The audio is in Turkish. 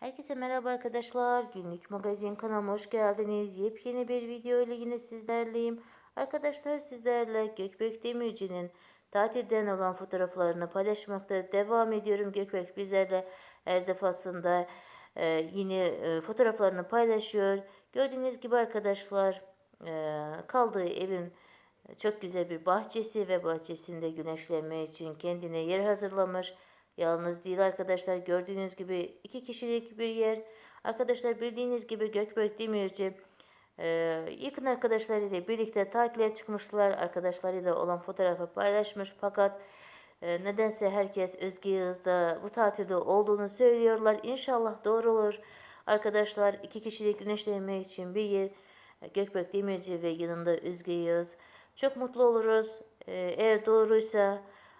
Herkese merhaba arkadaşlar. Günlük magazin kanalıma hoş geldiniz. Yepyeni bir video ile yine sizlerleyim. Arkadaşlar sizlerle Gökbek Demirci'nin tatilden olan fotoğraflarını paylaşmakta devam ediyorum. Gökbek bizlerle her defasında e, yine e, fotoğraflarını paylaşıyor. Gördüğünüz gibi arkadaşlar e, kaldığı evin çok güzel bir bahçesi ve bahçesinde güneşlenme için kendine yer hazırlamış. Yalnız değil arkadaşlar gördüğünüz gibi iki kişilik bir yer. Arkadaşlar bildiğiniz gibi Gökberk Demirci e, yakın arkadaşlarıyla birlikte tatile çıkmışlar. Arkadaşlarıyla olan fotoğrafı paylaşmış fakat e, nedense herkes Özge Yağız'da bu tatilde olduğunu söylüyorlar. İnşallah doğru olur. Arkadaşlar iki kişilik güneşlenme için bir yer. Gökberk Demirci ve yanında Özge Yağız. Çok mutlu oluruz. Ee, Eğer doğruysa